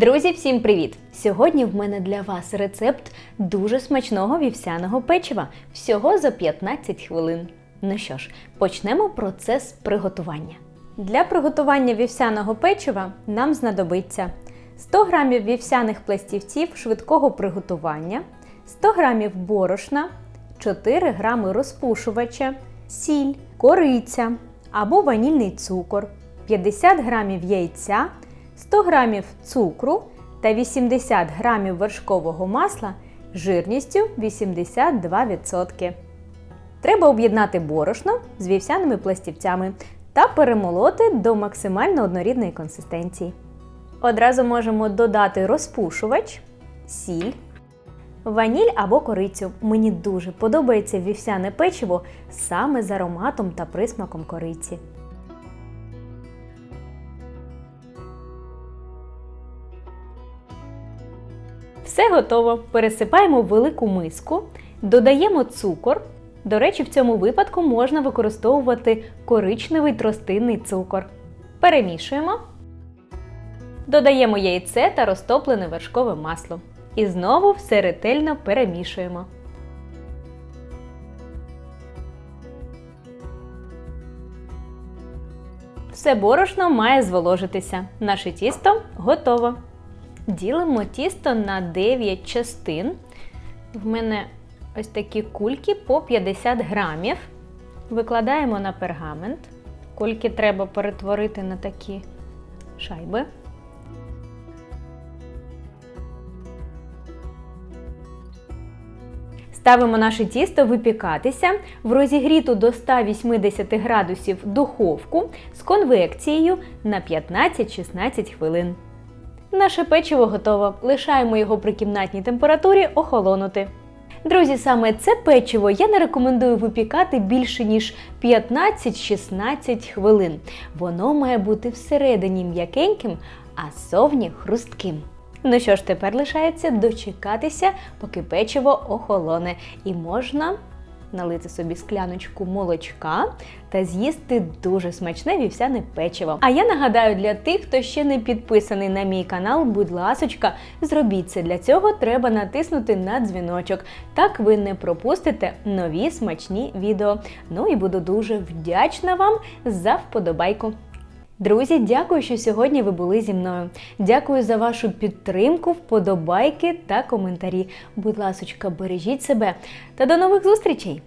Друзі, всім привіт! Сьогодні в мене для вас рецепт дуже смачного вівсяного печива всього за 15 хвилин. Ну що ж, почнемо процес приготування. Для приготування вівсяного печива нам знадобиться 100 г вівсяних пластівців швидкого приготування, 100 г борошна, 4 г розпушувача, сіль, кориця або ванільний цукор, 50 г яйця, 100 г цукру та 80 г вершкового масла жирністю 82%. Треба об'єднати борошно з вівсяними пластівцями та перемолоти до максимально однорідної консистенції. Одразу можемо додати розпушувач, сіль, ваніль або корицю. Мені дуже подобається вівсяне печиво саме з ароматом та присмаком кориці. Все готово. Пересипаємо велику миску, додаємо цукор. До речі, в цьому випадку можна використовувати коричневий тростинний цукор. Перемішуємо. Додаємо яйце та розтоплене вершкове масло. І знову все ретельно перемішуємо. Все борошно має зволожитися. Наше тісто готово. Ділимо тісто на 9 частин. В мене ось такі кульки по 50 грамів. Викладаємо на пергамент. Кульки треба перетворити на такі шайби. Ставимо наше тісто випікатися в розігріту до 180 градусів духовку з конвекцією на 15-16 хвилин. Наше печиво готово. Лишаємо його при кімнатній температурі охолонути. Друзі, саме це печиво я не рекомендую випікати більше ніж 15-16 хвилин. Воно має бути всередині м'якеньким, а зовні хрустким. Ну що ж, тепер лишається дочекатися, поки печиво охолоне, і можна налити собі скляночку молочка та з'їсти дуже смачне вівсяне печиво. А я нагадаю для тих, хто ще не підписаний на мій канал, будь ласочка, зробіть це. Для цього треба натиснути на дзвіночок. Так ви не пропустите нові смачні відео. Ну і буду дуже вдячна вам за вподобайку. Друзі, дякую, що сьогодні ви були зі мною. Дякую за вашу підтримку, вподобайки та коментарі. Будь ласочка, бережіть себе та до нових зустрічей!